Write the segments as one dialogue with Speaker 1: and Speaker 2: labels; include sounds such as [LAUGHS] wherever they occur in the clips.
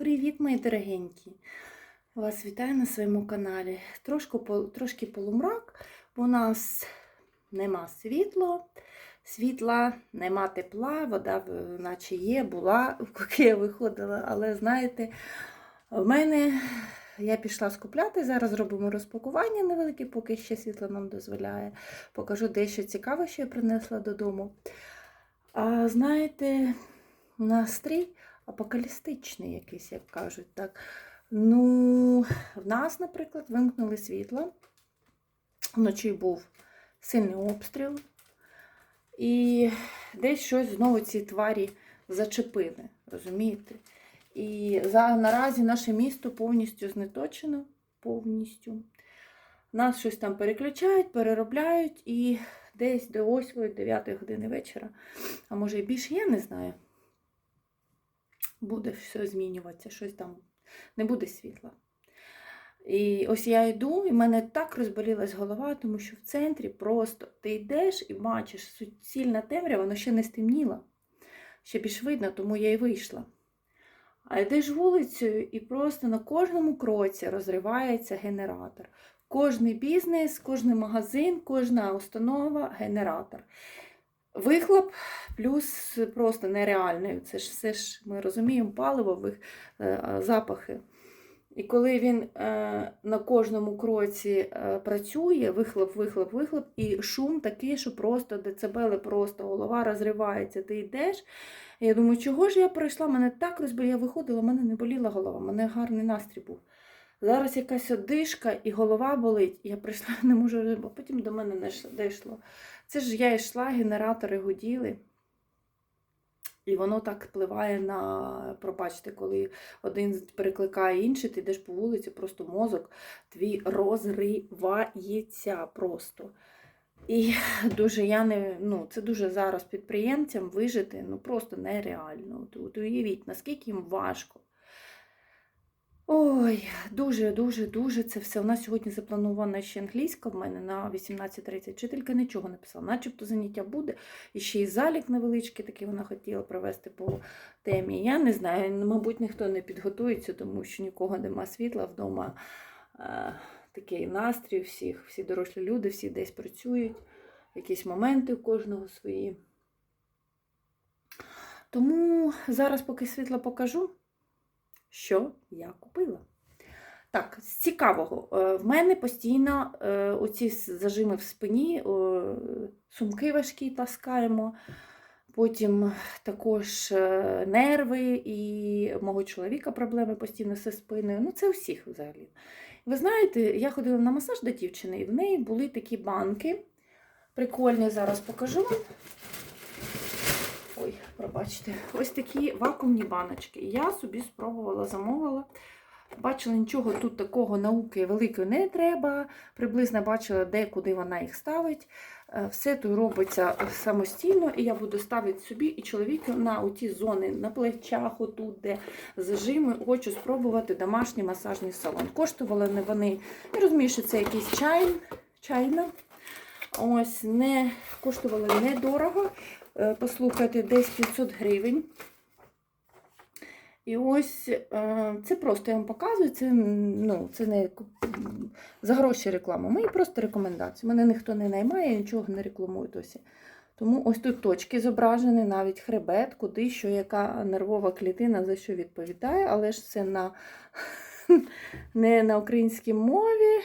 Speaker 1: Привіт, мої дорогенькі! Вас вітаю на своєму каналі. Трошки, трошки полумрак, бо у нас нема світла, світла, нема тепла, вода наче є, була, [LAUGHS] поки я виходила, але знаєте, в мене я пішла скупляти. Зараз робимо розпакування невелике, поки ще світло нам дозволяє. Покажу дещо цікаве, що я принесла додому. А знаєте, настрій апокалістичний якийсь, як кажуть. так. Ну, в нас, наприклад, вимкнули світло. Вночі був сильний обстріл. І десь щось знову ці тварі зачепили, розумієте? І за, наразі наше місто повністю знеточено. Повністю. Нас щось там переключають, переробляють, і десь до 8-9 години вечора, а може і більше, я не знаю. Буде все змінюватися, щось там не буде світла. І ось я йду, і в мене так розболілась голова, тому що в центрі просто ти йдеш і бачиш суцільна темрява, воно ще не стемніло. Ще більш видно, тому я і вийшла. А йдеш вулицею, і просто на кожному кроці розривається генератор. Кожний бізнес, кожний магазин, кожна установа генератор. Вихлоп плюс просто нереальний. Це ж все ж ми розуміємо, паливо, е, запахи. І коли він е, на кожному кроці е, працює, вихлоп, вихлоп, вихлоп, і шум такий, що просто децибели, просто голова розривається, ти йдеш. Я думаю, чого ж я пройшла? Мене так розболіло, я виходила, мене не боліла голова, в мене гарний настрій був. Зараз якась одишка і голова болить. Я прийшла, [LAUGHS] не можу, бо потім до мене не дійшло. Це ж я йшла, генератори гуділи. І воно так впливає на, пробачте, коли один перекликає інший, ти йдеш по вулиці, просто мозок твій розривається просто. І [LAUGHS] дуже я не, ну, це дуже зараз підприємцям вижити ну, просто нереально. От, уявіть, наскільки їм важко. Ой, дуже, дуже, дуже це все. У нас сьогодні запланована ще англійська в мене на 18.30. Вчителька нічого не писала, начебто заняття буде. І ще й залік невеличкий, такий вона хотіла провести по темі. Я не знаю, мабуть, ніхто не підготується, тому що нікого нема світла вдома. Такий настрій всіх, всі дорослі люди, всі десь працюють, якісь моменти у кожного свої. Тому зараз, поки світло покажу, що я купила. Так, з цікавого, е, в мене постійно е, оці зажими в спині, сумки важкі таскаємо. Потім також е, нерви і мого чоловіка проблеми постійно зі спиною. Ну, це у всіх взагалі. Ви знаєте, я ходила на масаж до дівчини, і в неї були такі банки. Прикольні, зараз покажу вам. Ой, пробачте, ось такі вакуумні баночки. Я собі спробувала, замовила. Бачила, нічого тут такого науки великої не треба. Приблизно бачила, де куди вона їх ставить. Е, Все тут робиться самостійно, і я буду ставити собі і чоловіку на ті зони на плечах, отут, де зажими. Хочу спробувати домашній масажний салон. Коштували не вони. Я розумію, що це якийсь чай, чайна. Ось не коштували недорого. Е, Послухайте, десь 500 гривень. І ось е, це просто я вам показую, це, ну, це не за гроші реклама. Мої просто рекомендації. Мене ніхто не наймає, нічого не рекламую досі. Тому ось тут точки зображені, навіть хребет, куди що, яка нервова клітина за що відповідає, але ж це на, [LAUGHS] не на українській мові.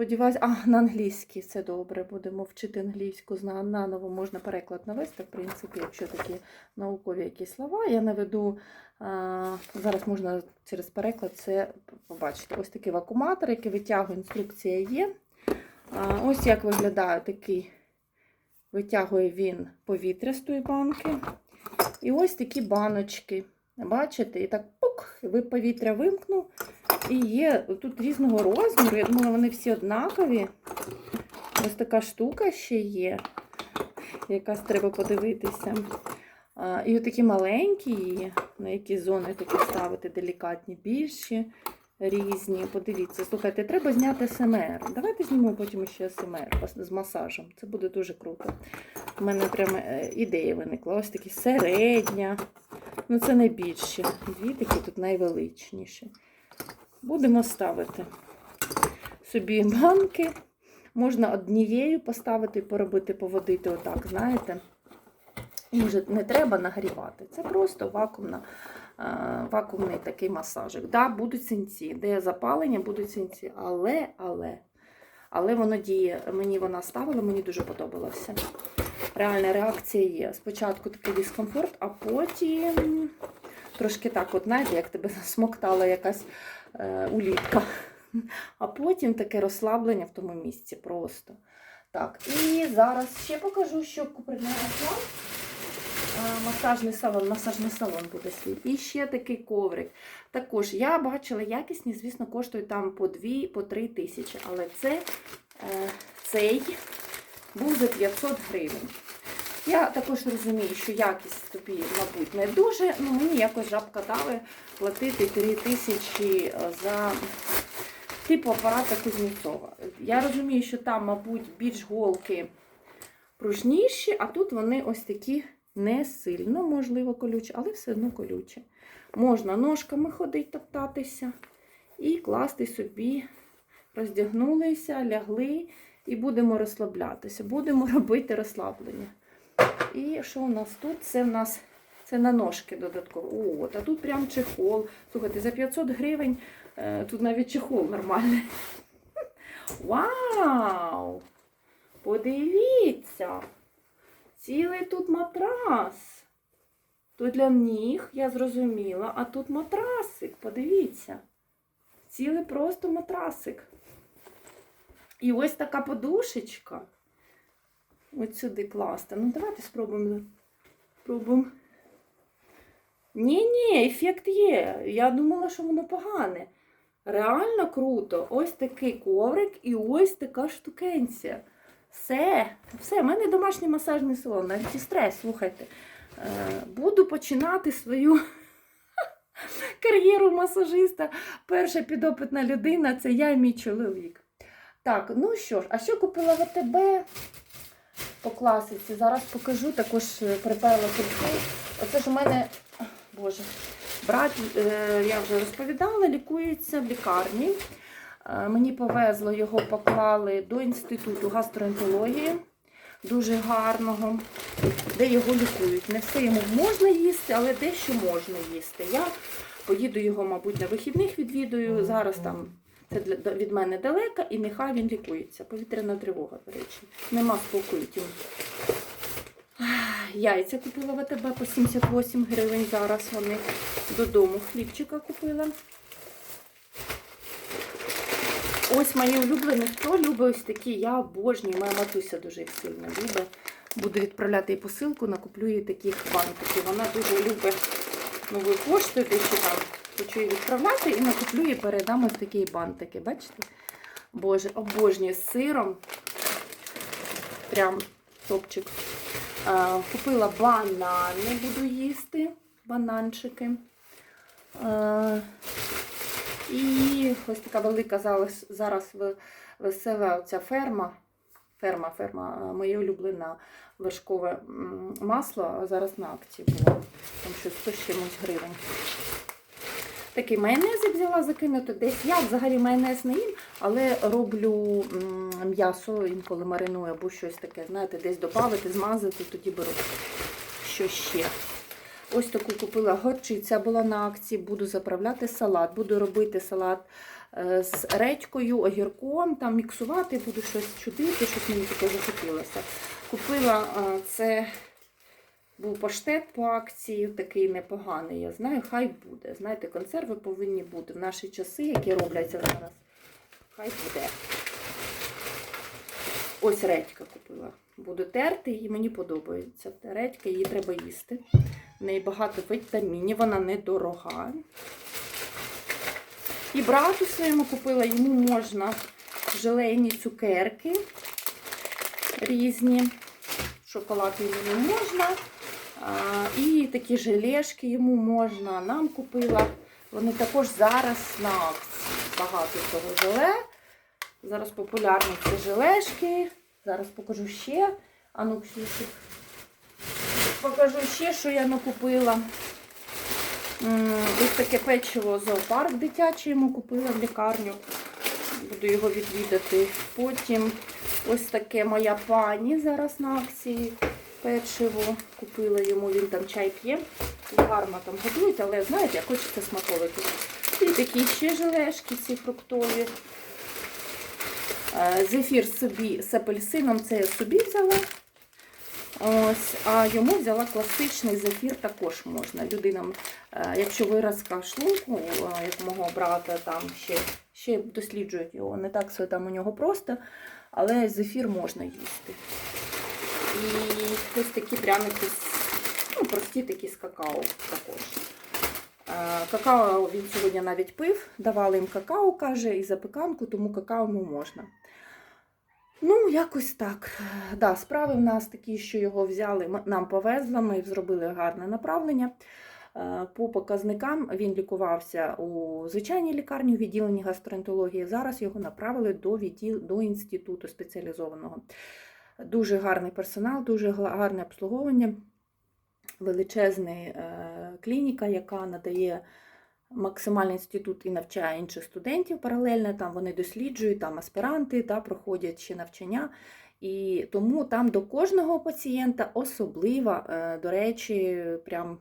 Speaker 1: Сподіваюсь, а на англійській це добре. Будемо вчити англійську наново. Можна переклад навести, в принципі, якщо такі наукові якісь слова. Я наведу зараз можна через переклад це побачити. Ось такий вакууматор, який витягує, інструкція є. Ось як виглядає такий, витягує він повітря з тої банки. І ось такі баночки. Бачите? І так повітря вимкнув. І є тут різного розміру. Я думала, вони всі однакові. Ось така штука ще є. Якась треба подивитися. І отакі маленькі на які зони такі ставити делікатні, більші. Різні. Подивіться, слухайте, треба зняти СМР. Давайте знімемо потім ще СМР з масажем. Це буде дуже круто. У мене прямо е, ідея виникла. Ось такі середня. Ну, це найбільші. Дві такі тут найвеличніші. Будемо ставити собі банки. Можна однією поставити, поробити, поводити отак, знаєте. І вже не треба нагрівати. Це просто вакуумна, вакуумний такий масажик. Да, будуть синці, де запалення, будуть синці. Але, але, але воно діє. Мені вона ставила, мені дуже подобалося. Реальна реакція є. Спочатку такий дискомфорт, а потім трошки так, от знаєте, як тебе [LAUGHS] засмоктала якась е, улітка. А потім таке розслаблення в тому місці просто. Так, і зараз ще покажу, що куприна росла. Масажний салон, масажний салон буде свій. І ще такий коврик. Також я бачила якісні, звісно, коштують там по 2 по 3 тисячі. Але це, е, цей був за 500 гривень. Я також розумію, що якість тобі, мабуть, не дуже. Ну, мені якось жабка дали платити 3 тисячі е, за типу апарата Кузнєцова. Я розумію, що там, мабуть, більш голки пружніші, а тут вони ось такі не сильно, можливо, колючі, але все одно колючі. Можна ножками ходити, топтатися і класти собі, роздягнулися, лягли і будемо розслаблятися. Будемо [LAUGHS] робити розслаблення. І що у нас тут? Це в нас це на ножки додатково. От, а тут прям чехол. Слухайте, за 500 гривень е, тут навіть чехол нормальний. [LAUGHS] Вау! Подивіться! Цілий тут матрас. Тут для ніг, я зрозуміла, а тут матрасик, подивіться. Цілий просто матрасик. І ось така подушечка. Ось сюди класти. Ну, давайте спробуємо. Спробуємо. Ні-ні, ефект є. Я думала, що воно погане. Реально круто. Ось такий коврик і ось така штукенція. Все, все, в мене домашній масажний салон, антистрес, слухайте. Е, Буду починати свою [LAUGHS] кар'єру масажиста. Перша підопитна людина це я і мій чоловік. Так, ну що ж, а що купила в АТБ по класиці? Зараз покажу, також е, приперла кульки. Оце ж у мене, боже, брат, е, я вже розповідала, лікується в лікарні. Е, Мені повезло, його поклали до інституту гастроентерології, дуже гарного, де його лікують. Не все йому можна їсти, але дещо можна їсти. Я поїду його, мабуть, на вихідних відвідую. Зараз там це від мене далеко, і нехай він лікується. Повітряна тривога, до речі. Нема спокою. тім. Яйця купила в АТБ по 78 гривень. Зараз вони додому хлібчика купила. Ось мої улюблені. Хто любить ось такі? Я обожнюю. Моя матуся дуже їх сильно любить. Буду відправляти їй посилку, накуплю їй таких бантиків. Вона дуже любить новою поштою, дещо там хочу її відправляти і накуплю їй передам ось такі бантики. Бачите? Боже, обожнюю з сиром. Прям топчик. Купила банани, буду їсти. Бананчики. І ось така велика зараз, весела оця ферма. Ферма, ферма, моє улюблене вершкове масло, зараз на акції було. Там щось 100 з чимось гривень. Такий майонез взяла закинути десь. Я взагалі майонез не їм, але роблю м'ясо, інколи мариную або щось таке, знаєте, десь додати, змазати, тоді беру. Що ще? Ось таку купила горчиця, була на акції, буду заправляти салат. Буду робити салат е, з редькою, огірком, там міксувати, буду щось чудити, щось мені таке захотілося. Купила е, це був паштет по акції, такий непоганий. Я знаю, хай буде. Знаєте, консерви повинні бути в наші часи, які робляться зараз. Хай буде. Ось редька купила. Буду терти, і мені подобається. Редька, її треба їсти. В неї багато вітамінів, вона недорога. І брату своєму купила, йому можна желейні цукерки різні. Шоколад йому не можна. І такі желешки йому можна. Нам купила Вони також зараз на акції. Багато цього желе. Зараз популярні ці желешки. Зараз покажу ще. А ну, Ксюшик, покажу ще, що я накупила. Ось таке печиво зоопарк дитячий йому купила в лікарню. Буду його відвідати. Потім ось таке моя пані зараз на акції. Печиво купила йому, він там чай п'є. Гарно там готують, але знаєте, хочеться смаколики. І такі ще желешки, ці фруктові. Е, Зефір собі з апельсином, це я собі взяла. Ось, а йому взяла класичний зефір, також можна. Людинам, е, якщо виразка шлунку, е, як мого брата, там ще, ще досліджують його. Не так все там у нього просто, але зефір можна їсти. І ось такі пряники, ну, прості такі з какао також. Какао він сьогодні навіть пив, давали їм какао, каже, і запеканку, тому какао йому можна. Ну, якось так. Да, справи в нас такі, що його взяли, нам повезли, ми зробили гарне направлення. Е, По показникам він лікувався у звичайній лікарні у відділенні гастроентерології. Зараз його направили до, відділ, до інституту спеціалізованого. Дуже гарний персонал, дуже гарне обслуговування, величезна е, клініка, яка надає максимальний інститут і навчає інших студентів паралельно. Там вони досліджують, там аспіранти та проходять ще навчання. І тому там до кожного пацієнта особлива, е, до речі, прям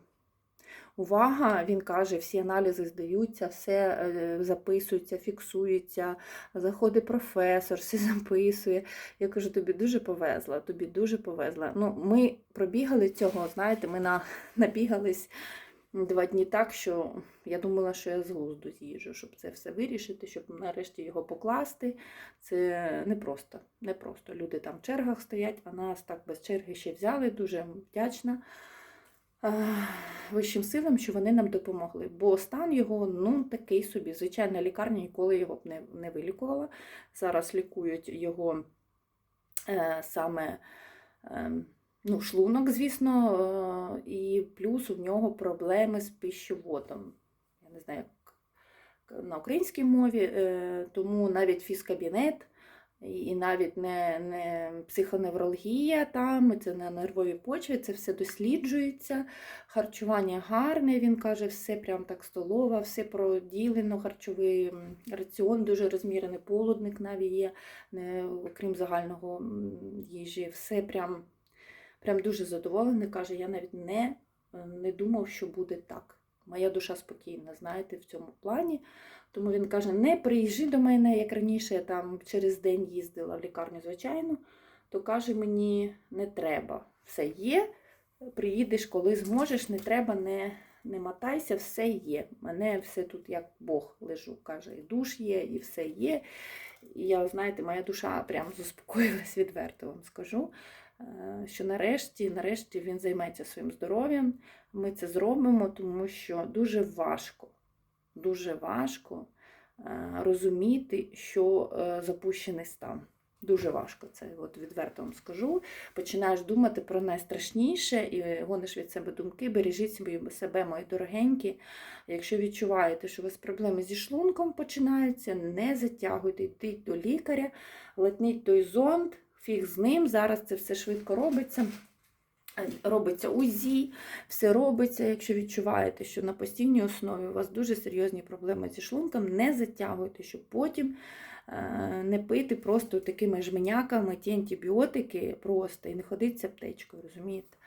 Speaker 1: увага. Він каже, всі аналізи здаються, все е, записується, фіксується, заходить професор, [LAUGHS] все записує. Я кажу, тобі дуже повезла, тобі дуже повезла. Ну, ми пробігали цього, знаєте, ми на, [LAUGHS] набігались два дні так, що я думала, що я з глузду з'їжджу, щоб це все вирішити, щоб нарешті його покласти. Це непросто. непросто. Люди там в чергах стоять, а нас так без черги ще взяли. Дуже вдячна вищим силам, що вони нам допомогли. Бо стан його ну такий собі. Звичайна лікарня ніколи його б не, не вилікувала. Зараз лікують його е, саме. Е, Ну, шлунок, звісно, е, і плюс у нього проблеми з пищеводом. Я не знаю, як на українській мові, е, тому навіть фізкабінет, і навіть не, не психоневрологія там, це на нервовій почві, це все досліджується. Харчування гарне, він каже, все прям так столова, все проділено, харчовий раціон дуже розмірений, полудник навіть є, не, окрім загального їжі, все прям. Прям дуже задоволений, каже, я навіть не, не думав, що буде так. Моя душа спокійна, знаєте, в цьому плані. Тому він каже: не приїжджи до мене, як раніше, я там через день їздила в лікарню, звичайно, то каже, мені не треба. Все є, приїдеш, коли зможеш, не треба, не, не мотайся, все є. Мене все тут як Бог лежу. Каже, і душ є, і все є. І я, знаєте, моя душа прям заспокоїлась відверто вам скажу. Е, що нарешті, нарешті він займеться своїм здоров'ям. Ми це зробимо, тому що дуже важко, дуже важко е, розуміти, що е, запущений стан. Дуже важко це, от відверто вам скажу. Починаєш думати про найстрашніше і гониш від себе думки, бережіть себе, мої дорогенькі. Якщо відчуваєте, що у вас проблеми зі шлунком починаються, не затягуйте, йдіть до лікаря, летніть той зонд, фіг з ним. Зараз це все швидко робиться. Робиться УЗІ, все робиться. Якщо відчуваєте, що на постійній основі у вас дуже серйозні проблеми зі шлунком, не затягуйте, щоб потім е, не пити просто такими жменяками ті антибіотики просто і не ходити з аптечкою, розумієте?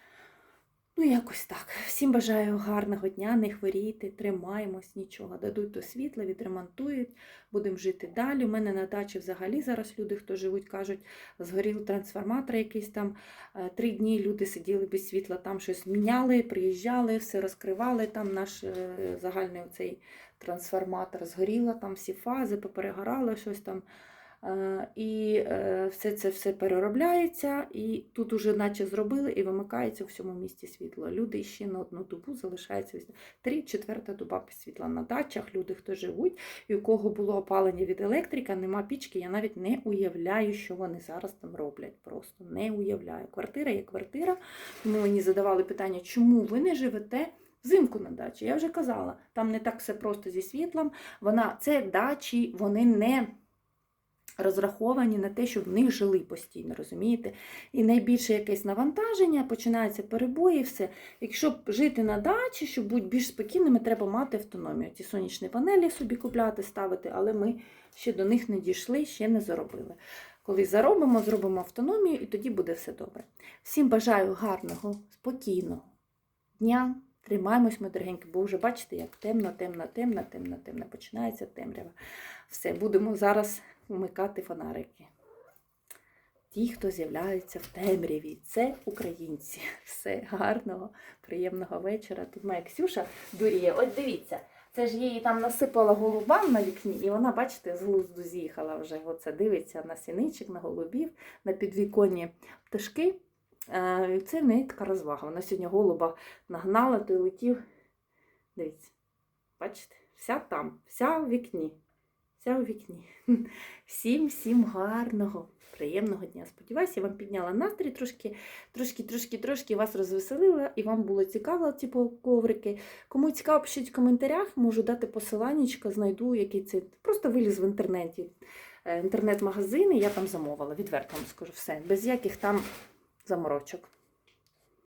Speaker 1: Ну, якось так. Всім бажаю гарного дня, не хворійте, тримаємось, нічого. Дадуть до світла, відремонтують, будемо жити далі. У мене на дачі взагалі зараз люди, хто живуть, кажуть, згорів трансформатор якийсь там. Е, Три дні люди сиділи без світла, там щось міняли, приїжджали, все розкривали. Там наш е, загальний оцей трансформатор згоріло, там всі фази, поперегорало щось там. Е, І е, все це все переробляється, і тут уже наче зробили, і вимикається у всьому місті світло. Люди ще на одну добу залишаються три четверта доба світла на дачах. Люди, хто живуть, у кого було опалення від електрика, нема пічки. Я навіть не уявляю, що вони зараз там роблять. Просто не уявляю. Квартира є квартира. Тому мені задавали питання, чому ви не живете Взимку на дачі. Я вже казала, там не так все просто зі світлом. Вона, це дачі, вони не розраховані на те, щоб в них жили постійно, розумієте? І найбільше якесь навантаження, починаються перебої, все. Якщо жити на дачі, щоб бути більш спокійними, треба мати автономію. Ті сонячні панелі собі купляти, ставити, але ми ще до них не дійшли, ще не заробили. Коли заробимо, зробимо автономію, і тоді буде все добре. Всім бажаю гарного, спокійного дня. Тримаємось, ми дорогенькі, бо вже бачите, як темно, темно, темно, темно, темно. Починається темрява. Все, будемо зараз вмикати фонарики. Ті, хто з'являються в темряві, це українці. [LAUGHS] Все гарного, приємного вечора. Тут моя Ксюша дуріє. Ось дивіться, це ж її там насипала голубам на вікні, і вона, бачите, з глузду з'їхала вже. Оце дивиться на сіничок, на голубів, на підвіконні пташки. Е, Це в неї така розвага. Вона сьогодні голуба нагнала, той летів. Дивіться, бачите, вся там, вся у вікні. Вся у вікні. [LAUGHS] Всім, всім гарного, приємного дня. Сподіваюся, я вам підняла настрій трошки, трошки, трошки, трошки вас розвеселила і вам було цікаво ці коврики. Кому цікаво, пишіть в коментарях, можу дати посиланнячко, знайду який це. Просто виліз в інтернеті. Е, Інтернет-магазини, я там замовила, відверто вам скажу все, без яких там заморочок.